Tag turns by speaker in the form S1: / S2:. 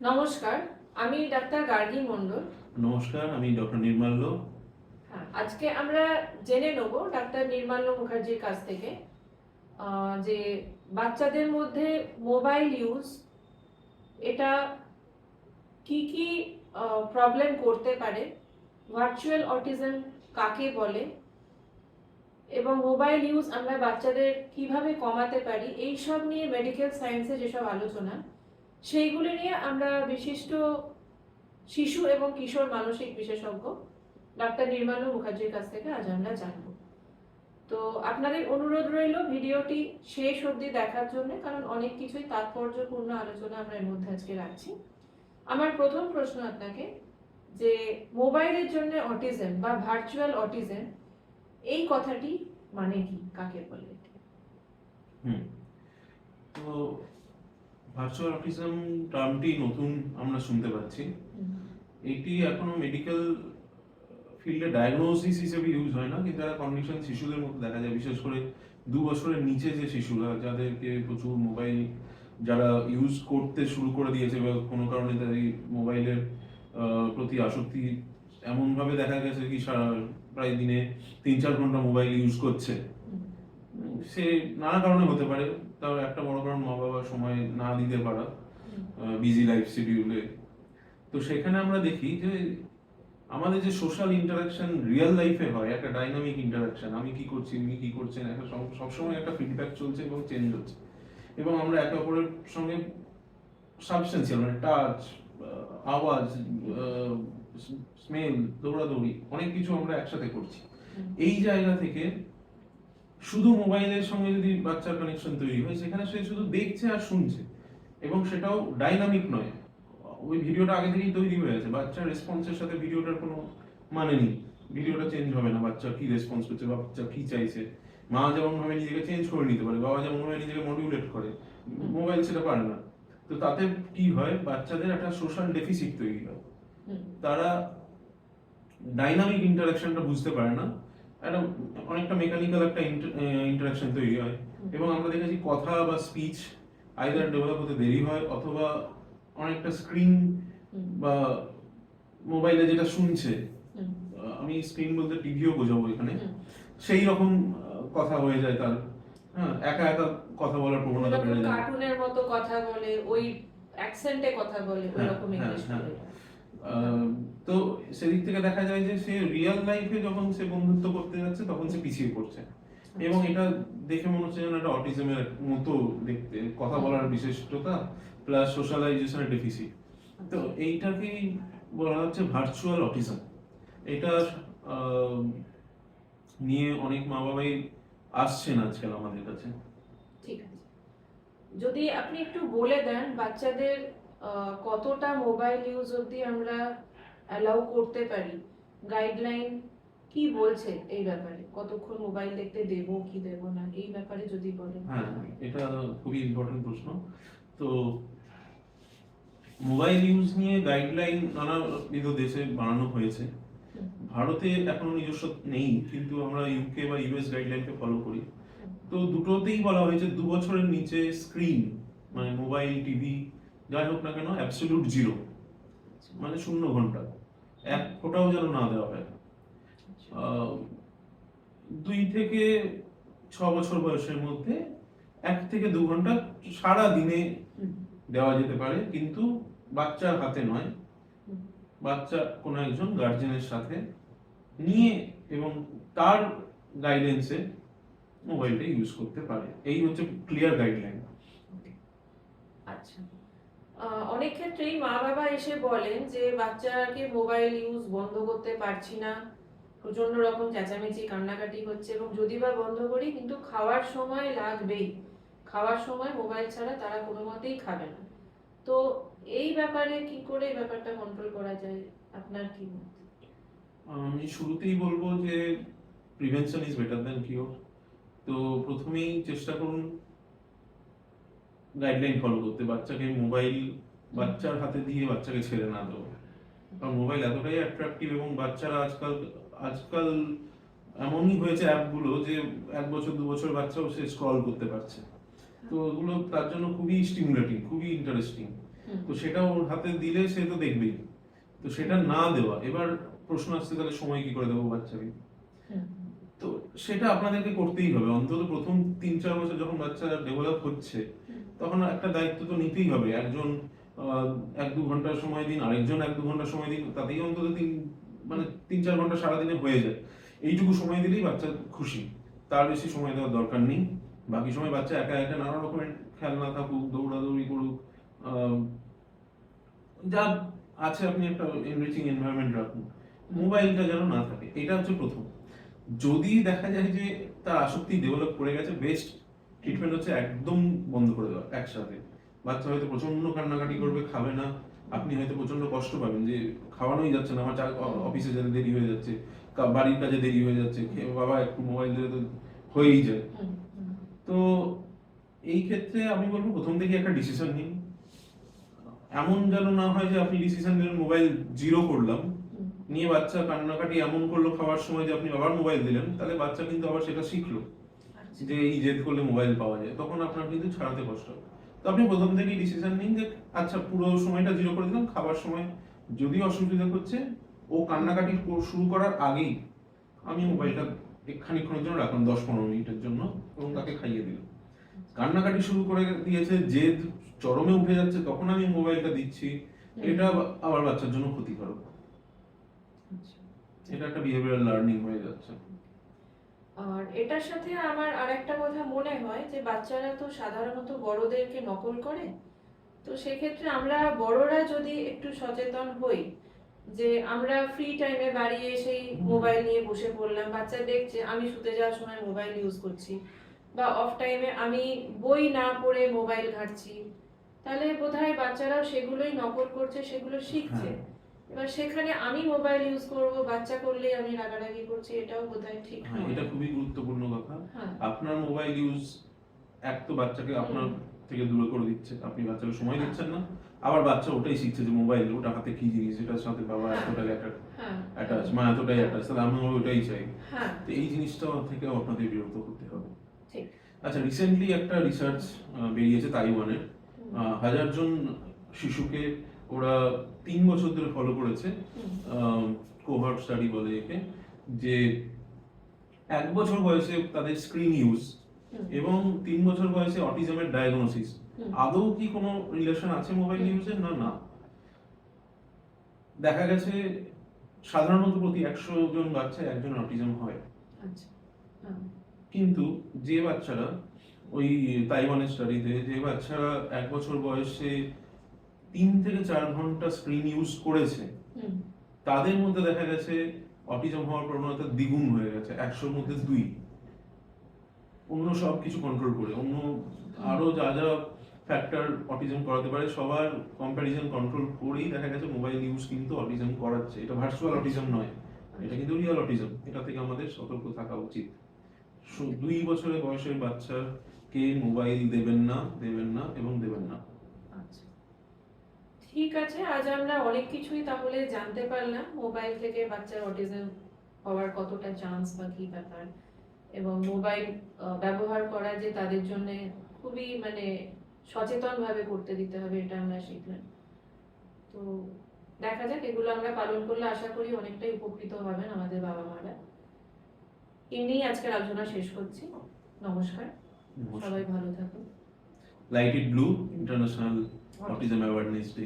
S1: নমস্কার আমি ডাক্তার গার্গী মণ্ডল।
S2: নমস্কার আমি ডক্টর নির্মাল্য
S1: হ্যাঁ আজকে আমরা জেনে নেব ডাক্তার নির্মাল্য মুখার্জির কাছ থেকে যে বাচ্চাদের মধ্যে মোবাইল ইউজ এটা কি কি প্রবলেম করতে পারে ভার্চুয়াল অটিজম কাকে বলে এবং মোবাইল ইউজ আমরা বাচ্চাদের কীভাবে কমাতে পারি এই সব নিয়ে মেডিকেল সায়েন্সে যেসব আলোচনা সেইগুলি নিয়ে আমরা বিশিষ্ট শিশু এবং কিশোর মানসিক বিশেষজ্ঞ ডাক্তার নির্মাল্য মুখার্জির কাছ থেকে আজ আমরা জানব। তো আপনাদের অনুরোধ রইল ভিডিওটি শেষ অবধি দেখার জন্য, কারণ অনেক কিছুই তাৎপর্যপূর্ণ আলোচনা আমরা এর মধ্যে আজকে রাখছি। আমার প্রথম প্রশ্ন আপনাকে, যে মোবাইলের জন্য অটিজম বা ভার্চুয়াল অটিজম, এই কথাটি মানে কি? কাকে বলে
S2: তো ভার্চুয়াল অটিজম টার্মটি নতুন আমরা শুনতে পাচ্ছি। এটি এখনও মেডিকেল ফিল্ডে ডায়াগনোসিস হিসেবে ইউজ হয় না, কিন্তু একটা কন্ডিশন শিশুদের মধ্যে দেখা যায়। বিশেষ করে দু বছরের নিচে যে শিশুরা, যাদেরকে প্রচুর মোবাইল যারা ইউজ করতে শুরু করে দিয়েছে বা কোনো কারণে তাদের মোবাইলের প্রতি আসক্তি এমনভাবে দেখা গেছে কি সারা প্রায় দিনে তিন চার ঘণ্টা মোবাইল ইউজ করছে। সে নানা কারণে হতে পারে। তার একটা বড় কারণ মা বাবা সময় না দিতে পারা বিজি লাইফ শিডিউলে তো সেখানে আমরা দেখি যে আমাদের যে সোশ্যাল ইন্টারাকশন রিয়েল লাইফে হয় একটা ডাইনামিক ইন্টারাকশন আমি কি করছি উনি কি করছেন একটা সব- সবসময় একটা ফিডব্যাক চলছে এবং চেঞ্জ হচ্ছে। এবং আমরা একে অপরের সঙ্গে সাবস্টেন্সিয়াল মানে টাচ আওয়াজ স্মেল দৌড়াদৌড়ি অনেক কিছু আমরা একসাথে করছি। এই জায়গা থেকে শুধু মোবাইলের সঙ্গে যদি বাচ্চার কানেকশন তৈরি হয় সেখানে সে শুধু দেখছে আর শুনছে। এবং সেটাও ডাইনামিক নয়। ওই ভিডিওটা আগে থেকেই তৈরি হয়ে আছে বাচ্চার রেসপন্সের সাথে ভিডিওটার কোনো মানে নেই। ভিডিওটা চেঞ্জ হবে না। বাচ্চা কি রেসপন্স করছে বাচ্চা কি চাইছে? মা যেমন ভাবে নিজেকে চেঞ্জ করে নিতে পারে বাবা যেমন ভাবে নিজেকে মডিউলেট করে মোবাইল সেটা পারে না। তো তাতে কি হয়? বাচ্চাদের একটা সোশ্যাল ডেফিসিট তৈরি হয়। তারা ডাইনামিক ইন্টারাকশনটা বুঝতে পারে না। একটা অনেকটা মেকানিক্যাল একটা ইন্টারাকশন তৈরি হয়। এবং আমরা দেখেছি কথা বা স্পিচ আইদার ডেভেলপ হতে দেরি হয় অথবা অনেকটা স্ক্রিন বা মোবাইলে যেটা শুনছে আমি স্ক্রিন বলতে টিভিও বোঝাবো এখানে। সেই রকম কথা হয়ে যায় তার। হ্যাঁ একা একা কথা বলার প্রবণতা বেড়ে যায়।
S1: কার্টুনের মতো কথা বলে ওই অ্যাকসেন্টে কথা বলে ওই
S2: হ্যাঁ,
S1: রকম ইংলিশ
S2: হ্যাঁ। তো সেদিক থেকে দেখা যায় যে সে রিয়েল লাইফে যখন সে বন্ধুত্ব করতে যাচ্ছে তখন সে পিছিয়ে পড়ছে। এবং এটা দেখে মনে হচ্ছে যেন একটা অটিজমের মতো দেখতে কথা বলার বিশিষ্টতা প্লাস সোশ্যালাইজেশনের ডেফিসিট তো এইটাকেই বলা হচ্ছে ভার্চুয়াল অটিজম এটা আহ, নিয়ে অনেক মা বাবাই আসছেন আজকাল আমাদের কাছে।
S1: ঠিক আছে। যদি আপনি একটু বলে দেন বাচ্চাদের কতটা মোবাইল ইউজ অবধি আমরা অ্যালাউ করতে পারি? গাইডলাইন কি বলছে এই ব্যাপারে? কতক্ষণ মোবাইল দেখতে দেব, কি দেব না? এই ব্যাপারে যদি বলেন।
S2: হ্যাঁ এটা খুবই ইম্পর্টেন্ট প্রশ্ন। তো মোবাইল ইউজ নিয়ে গাইডলাইন নানাবিধ দেশে বানানো হয়েছে। ভারতে এখনও নিজস্ব নেই, কিন্তু আমরা ইউকে বা ইউএস গাইডলাইনকে ফলো করি। তো দুটোতেই বলা হয়েছে, দু বছরের নিচে স্ক্রিন মানে মোবাইল টিভি যাই হোক না কেন অ্যাবসলিউট জিরো মানে শূন্য ঘণ্টা। এক ফোটাও যেন না দেওয়া হয়। দুই থেকে ছ বছর বয়সের মধ্যে এক থেকে দু ঘণ্টা সারা দিনে দেওয়া যেতে পারে। কিন্তু বাচ্চার হাতে নয়। বাচ্চা কোনো একজন গার্জেনের সাথে নিয়ে এবং তার গাইডেন্সে মোবাইলটা ইউজ করতে পারে। এই হচ্ছে ক্লিয়ার গাইডলাইন
S1: আচ্ছা। অনেক ক্ষেত্রেই মা বাবা এসে বলেন যে বাচ্চাকে মোবাইল ইউজ বন্ধ করতে পারছি না। প্রচণ্ড রকম চেঁচামেচি, কান্নাকাটি হচ্ছে এবং যদি বা বন্ধ করি কিন্তু খাওয়ার সময় লাগবেই। খাওয়ার সময় মোবাইল ছাড়া তারা কোনো মতেই খাবে না। তো এই ব্যাপারে কি করে এই ব্যাপারটা কন্ট্রোল করা যায়? আপনার কি মত?
S2: আমি শুরুতেই বলব যে prevention is better than cure তো প্রথমেই চেষ্টা করুন গাইডলাইন ফলো করতে। বাচ্চাকে মোবাইল বাচ্চার হাতে দিয়ে বাচ্চাকে ছেড়ে না দেবো কারণ মোবাইল এতটাই অ্যাট্রাকটিভ এবং বাচ্চারা আজকাল আজকাল এমনই হয়েছে অ্যাপগুলো যে এক বছর দু বছর বাচ্চাও সে স্ক্রল করতে পারছে। তো ওগুলো তার জন্য খুবই স্টিমুলেটিং খুবই ইন্টারেস্টিং তো সেটা ওর হাতে দিলে সে তো দেখবেই। তো সেটা না দেওয়া এবার প্রশ্ন আসছে তাহলে সময় কি করে দেবো বাচ্চাকে? তো সেটা আপনাদেরকে করতেই হবে। অন্তত প্রথম তিন চার বছর যখন বাচ্চা ডেভেলপ হচ্ছে। তখন একটা দায়িত্ব তো নিতেই হবে। একজন এক দু ঘণ্টা সময় দিন, আরেকজন এক দু ঘণ্টা সময় দিন তাতেই অন্তত তিন মানে তিন চার ঘণ্টা সারাদিনে হয়ে যায়। এইটুকু সময় দিলেই বাচ্চা খুশি। তার বেশি সময় দেওয়ার দরকার নেই। বাকি সময় বাচ্চা একা একা নানা রকমের খেলনা থাকুক, দৌড়াদৌড়ি করুক যা আছে আপনি একটা এনরিচিং এনভায়রনমেন্ট রাখুন। মোবাইলটা যেন না থাকে, এটা হচ্ছে প্রথম। যদি দেখা যায় যে তার আসক্তি ডেভেলপ করে গেছে বেস্ট ট্রিটমেন্ট হচ্ছে একদম বন্ধ করে দেওয়া একসাথে। বাচ্চা হয়তো প্রচণ্ড কান্নাকাটি করবে খাবে না। আপনি হয়তো প্রচণ্ড কষ্ট পাবেন যে খাওয়ানোই যাচ্ছে না আমার অফিসে যেতে দেরি হয়ে যাচ্ছে বাড়ির কাজে দেরি হয়ে যাচ্ছে বাবা একটু মোবাইল দিলে তো হয়েই যায়। তো এই ক্ষেত্রে আমি বলব প্রথম থেকে একটা ডিসিশন নিন। এমন যেন না হয় যে আপনি ডিসিশন নিলেন মোবাইল জিরো করলাম। নিয়ে বাচ্চা কান্নাকাটি এমন করল খাওয়ার সময় যে আপনি আবার মোবাইল দিলেন তাহলে বাচ্চা কিন্তু আবার সেটা শিখলো। যে এই জেদ করলে মোবাইল পাওয়া যায় তখন আপনার কিন্তু ছাড়াতে কষ্ট হবে। তো আপনি প্রথম থেকেই ডিসিশন নিন যে আচ্ছা পুরো সময়টা জিরো করে দিলাম খাবার সময় যদি অসুবিধা হচ্ছে ও কান্নাকাটি শুরু করার আগেই আমি মোবাইলটা খানিক্ষণের জন্য রাখলাম দশ পনেরো মিনিটের জন্য এবং তাকে খাইয়ে দিলাম। কান্নাকাটি শুরু করে দিয়েছে জেদ চরমে উঠে যাচ্ছে তখন আমি মোবাইলটা দিচ্ছি এটা আবার বাচ্চার জন্য ক্ষতিকারক।
S1: আচ্ছা।
S2: এটা একটা বিহেভিয়ার লার্নিং হয়ে যাচ্ছে।
S1: আর এটার সাথে আমার আরেকটা কথা মনে হয় যে বাচ্চারা তো সাধারণত বড়দেরকে নকল করে তো সেক্ষেত্রে আমরা বড়রা যদি একটু সচেতন হই যে আমরা ফ্রি টাইমে বাড়ি এসেই মোবাইল নিয়ে বসে পড়লাম, বাচ্চা দেখছে, আমি শুতে যাওয়ার সময় মোবাইল ইউজ করছি বা অফ টাইমে আমি বই না পড়ে মোবাইল ঘাঁটছি, তাহলে বোধহয় বাচ্চারাও সেগুলোই নকল করছে, সেগুলো শিখছে
S2: হ্যাঁ।
S1: এবার সেখানে আমি মোবাইল ইউজ করব বাচ্চা করলে আমি রাগারাগি করছি এটাও বোধহয় ঠিক
S2: হ্যাঁ এটা খুবই গুরুত্বপূর্ণ কথা।
S1: হ্যাঁ।
S2: আপনার মোবাইল ইউজ এক তো বাচ্চাকে আপনার থেকে দূরে করে দিচ্ছে আপনি বাচ্চাকে সময় দিচ্ছেন না। আবার বাচ্চা ওটাই শিখছে যে মোবাইল ওটা হাতে কি জিনিস? এটার সাথে বাবা এতটাই
S1: হ্যাঁ।
S2: অ্যাটাচ মা এতটাই অ্যাটাচ তাহলে আমি ওটাই চাই।
S1: হ্যাঁ।
S2: তো এই জিনিসটা থেকে আপনাদের বিরত করতে হবে।
S1: ঠিক।
S2: আচ্ছা রিসেন্টলি একটা রিসার্চ বেরিয়েছে তাইওয়ানের। হাজার জন শিশুকে ওরা তিন বছর ধরে ফলো করেছে কোভার্ট স্টাডি বলে একে যে এক বছর বয়সে তাদের স্ক্রিন ইউজ এবং তিন বছর বয়সে অটিজমের ডায়াগনোসিস আদৌ কি কোনো রিলেশন আছে মোবাইল ইউজের না না। দেখা গেছে সাধারণত প্রতি একশো জন বাচ্চা একজন অটিজম হয়।
S1: আচ্ছা হ্যাঁ,
S2: কিন্তু যে বাচ্চারা ওই তাইওয়ানের স্টাডিতে যে বাচ্চারা এক বছর বয়সে তিন থেকে চার ঘণ্টা স্ক্রিন ইউজ করেছে তাদের মধ্যে দেখা গেছে অটিজম হওয়ার প্রবণতা দ্বিগুণ হয়ে গেছে একশোর মধ্যে দুই। অন্য সব কিছু কন্ট্রোল করে অন্য আরও যা যা ফ্যাক্টর অটিজম করাতে পারে সবার কম্প্যারিজন কন্ট্রোল করেই দেখা গেছে মোবাইল ইউজ কিন্তু অটিজম করাচ্ছে। এটা ভার্চুয়াল অটিজম নয় এটা কিন্তু রিয়েল অটিজম এটা থেকে আমাদের সতর্ক থাকা উচিত। দুই বছরের বয়সের বাচ্চাকে মোবাইল দেবেন না দেবেন না এবং দেবেন না।
S1: আচ্ছা। ঠিক আছে আজ আমরা অনেক কিছুই তাহলে জানতে পারলাম। মোবাইল থেকে বাচ্চার অটিজম হওয়ার কতটা চান্স বা কি ব্যাপার? এবং মোবাইল ব্যবহার করা যে তাদের জন্য খুবই মানে সচেতন ভাবে করতে দিতে হবে এটা আমরা শিখলাম। তো দেখা যাক এগুলো আমরা পালন করলে আশা করি অনেকটাই উপকৃত হবেন আমাদের বাবা মারা এমনিই আজকের আলোচনা শেষ করছি। নমস্কার। সবাই ভালো থাকুন।
S2: Light it blue international autism awareness day